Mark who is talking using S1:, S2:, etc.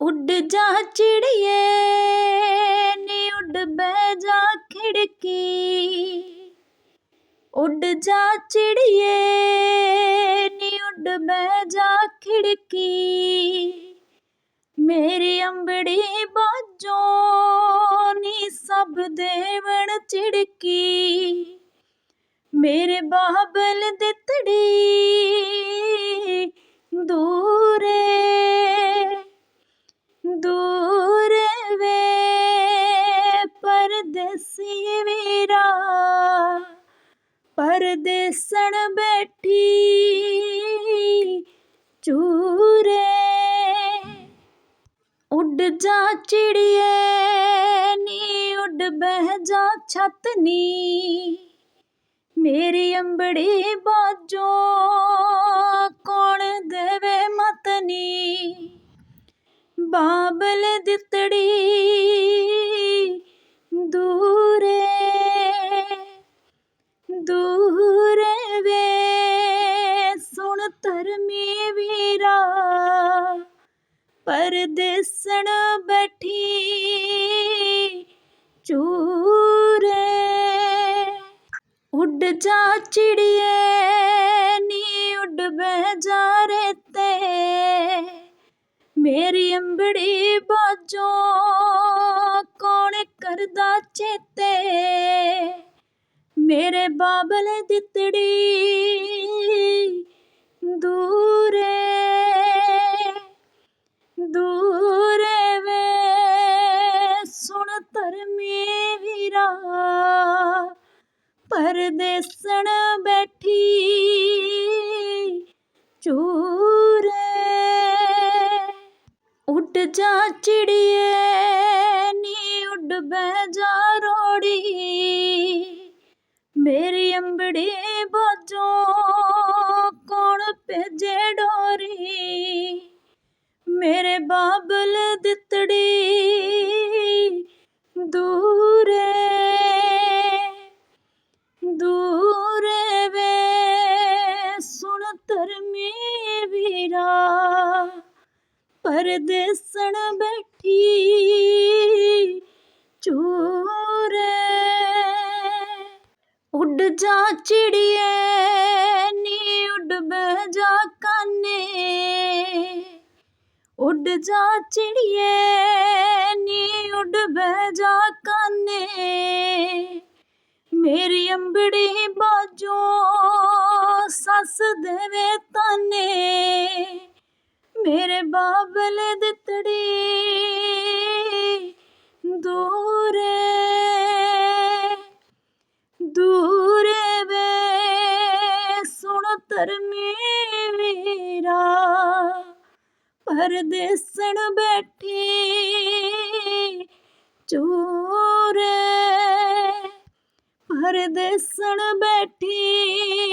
S1: ਉੱਡ ਜਾ ਚਿੜੀਏ, ਨੀ ਉੱਡ ਬਹਿ ਜਾ ਖਿੜਕੀ। ਉੱਡ ਜਾ ਚਿੜੀਏ, ਨੀ ਉੱਡ ਬਹਿ ਜਾ ਖਿੜਕੀ। ਮੇਰੀ ਅੰਬੜੀ ਬਾਜੋ, ਨੀ ਸਭ ਦੇਵਣ ਚਿੜਕੀ। ਮੇਰੇ ਬਾਬਲ ਦਿੱਤੜੀ ਪਰਦੇਸੀ ਵੀਰਾ, ਪਰਦੇਸਣ ਬੈਠੀ ਚੂਰੇ। ਉੱਡ ਜਾ ਚਿੜੀਏ, ਨੀ ਉੱਡ ਬਹਿ ਜਾ ਛੱਤ ਮੇਰੀ ਅੰਬੜੀ ਬਾਜੋ, ਕੌਣ ਦੇਵੇ ਮਤਨੀ? ਬਾਬਲ ਦਿੱਤੜੀ ਦੂਰੇ ਦੂਰੇ ਵੇ ਸੁਣ ਧਰਮੀ ਵੀਰਾ ਪਰਦੇਸਣ ਬੈਠੀ ਚੂਰੇ ਉੱਡ ਜਾ ਚਿੜੀਏ ਨੀ ਉੱਡ ਬਹਿ ਜਾ ਰੇਤੇ ਮੇਰੀ ਅੰਬੜੀ ਬਾਜੋ ਚੇਤੇ ਮੇਰੇ ਬਾਬਲ ਦਿੱਤੜੀ ਦੂਰੇ ਦੂਰੇ ਵੇ ਸੁਣ ਧਰਮੀ ਵੀਰਾ ਪਰਦੇਸਣ ਬੈਠੀ ਚੂ ਉੱਡ ਜਾ ਚਿੜੀਏ, ਨੀ ਉੱਡ ਬਹਿ ਜਾ ਰੋੜੀ। ਮੇਰੀ ਅੰਬੜੀ ਬਾਜੋ ਕੌਣ ਭੇਜੇ ਡੋਰੀ? ਮੇਰੇ ਬਾਬਲ ਦਿੱਤੜੀ ਦੂਰੇ ਦੂਰੇ ਵੇ ਸੁਣ ਧਰਮੀ ਵੀਰਾ। ਪਰਦੇਸਣ ਬੈਠੀ ਚੂਰੇ ਉੱਡ ਜਾ ਚਿੜੀਏ ਨੀ ਉੱਡ ਬਹਿ ਜਾ ਕਾਨੇ ਉੱਡ ਜਾ ਚਿੜੀਏ ਨੀ ਉੱਡ ਬਹਿ ਜਾ ਕਾਨੇ ਮੇਰੀ ਅੰਬੜੀ ਬਾਜੋ ਸੱਸ ਦੇਵੇ ਤਾਨੇ ਮੇਰੇ ਬਾਬਲੇ ਦਿੱਤੜੀ ਦੂਰੇ ਦੂਰੇ ਵੇ ਸੁਣ ਧਰਮੀ ਵੀਰਾ ਪਰਦੇਸਣ ਬੈਠੀ ਚੂਰੇ ਪਰਦੇਸਣ ਬੈਠੀ